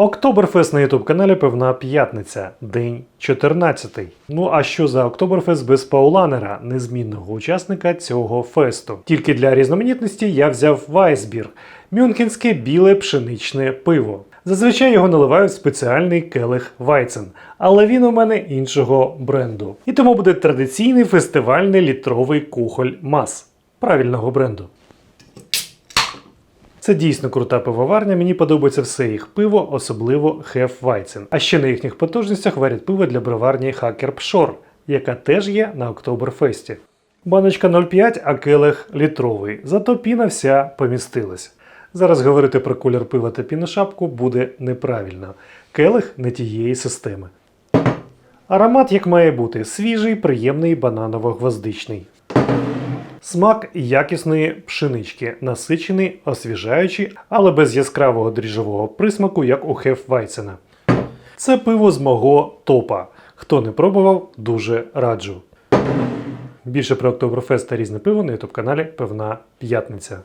Октоберфест на ютуб каналі Певна П'ятниця, день 14. Ну а що за Октоберфест без Пауланера, незмінного учасника цього фесту? Тільки для різноманітності я взяв Вайсбір мюнхенське біле пшеничне пиво. Зазвичай його наливають в спеціальний келих Вайцен, але він у мене іншого бренду. І тому буде традиційний фестивальний літровий кухоль Мас правильного бренду. Це дійсно крута пивоварня, мені подобається все їх пиво, особливо Hefeweizen. А ще на їхніх потужностях варять пиво для броварні Hacker Pshore, яка теж є на Октоберфесті. Баночка 0,5, а келих літровий, зато піна вся помістилась. Зараз говорити про колір пива та піношапку буде неправильно. Келих не тієї системи. Аромат як має бути свіжий, приємний бананово-гвоздичний. Смак якісної пшенички, насичений, освіжаючий, але без яскравого дріжового присмаку, як у Хефвайцена. Це пиво з мого топа. Хто не пробував, дуже раджу. Більше про Октоберфест та різне пиво на ютуб каналі Певна П'ятниця.